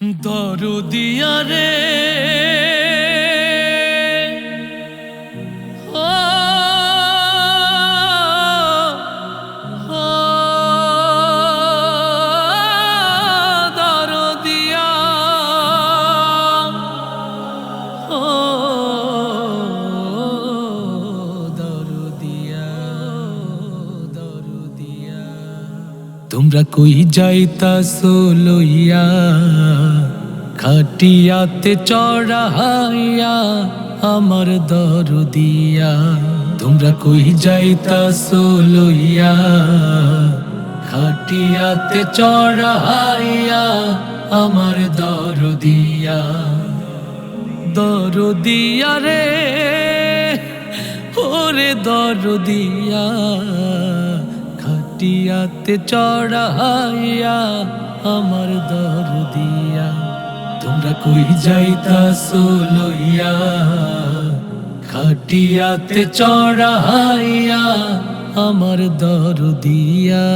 দরদিয়া রে ও, ও, দরদিয়া ও, তোমরা কই যাইতাছো লইয়া? খাটিয়াতে চড়াইয়া আমার দরদিয়া তোমরা কই যাইতাছো লইয়া? খাটিয়াতে চড়াইয়া আমার দরদিয়া দরদিয়া রে, ওরে দরদিয়া খাটিয়াতে চড়াইয়া আমার দরদিয়া তোমরা কই যাইতাছো লইয়া? খাটিয়াতে চড়াইয়া আমার দর দিয়া।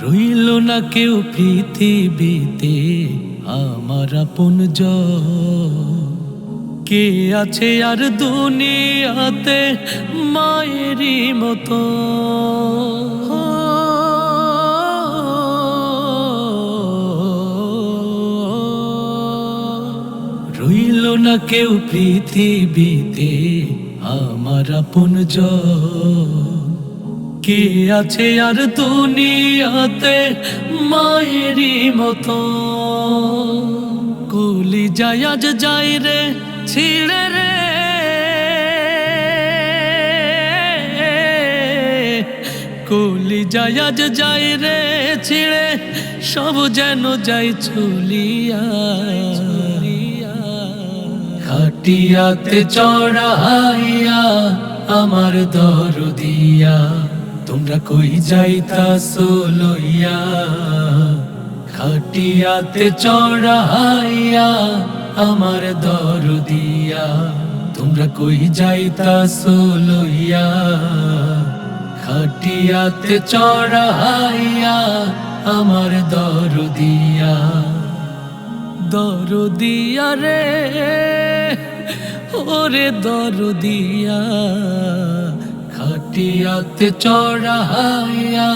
রইল না কেউ পৃথিবীতে, আমার আপন কে আছে আর দুনিয়াতে মায়েরই মতো? রইল না কেউ পৃথিবীতে, আমার আপন কে আছে আর দুনিয়াতে মায়েরই মতো? কুলি যায় আজ যাই রে ছিড়ে রে। কুলি যায়, আজ যাই রে ছিড়ে সব যেন যাই চুলিয়া। খাটিয়াতে চড়াইয়া আমার দরদিয়া তোমরা কই যাইতাছো লইয়া? খাটিয়াতে চড়াইয়া আমার দরদিয়া তোমরা কই যাইতা লইয়া? খাটিয়াতে চড়াইয়া আমার দরদিয়া দরদিয়া রে, ওরে দরদিয়া খাটিয়াতে চড়াইয়া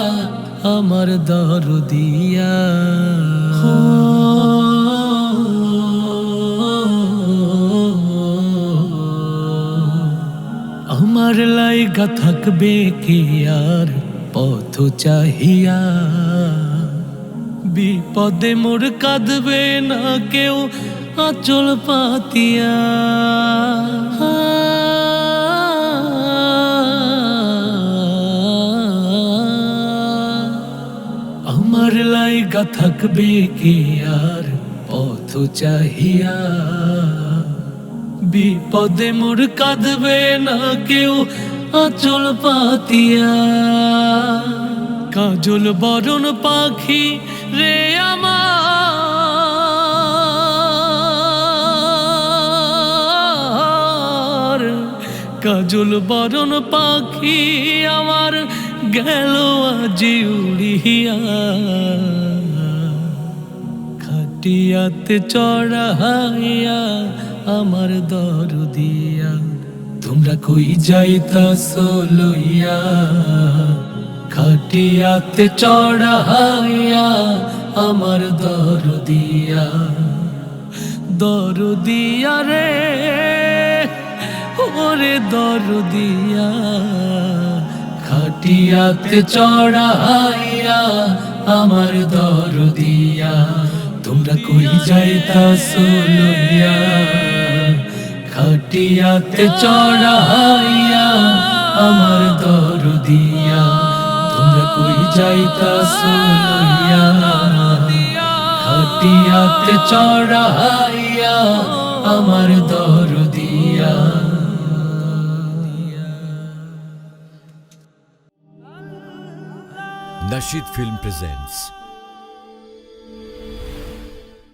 আমার দরদিয়া লাইগা থাকবে কি আর পথ চাহিয়া বিপদে মোর কাঁদবে না কেউ আচল পাতিয়া আমার লাইগা থাকবে কি আর পথ চাহিয়া বিপদে মোর কাঁদবে না কেউ আচল পাতিয়া। কাজল বরণ পাখি রে আমার। কাজল বরণ পাখি আমার গেল আজি উড়িয়া। খাটিয়াতে চড়াইয়া আমার দরদিয়া। তোমরা কই যাইতাছো লইয়া? খাটিয়াতে চড়াইয়া আমার দরদিয়া। দরদিয়া রে, ওরে দরদিয়া। খাটিয়াতে চড়াইয়া আমার দরদিয়া। তোমরা কই যাইতাছো লইয়া? খাটিয়াতে চড়াইয়া, আমার দরদিয়া, তোমরা কই যাইতাছো লইয়া? খাটিয়াতে চড়াইয়া, আমার দরদিয়া। Nashid Film presents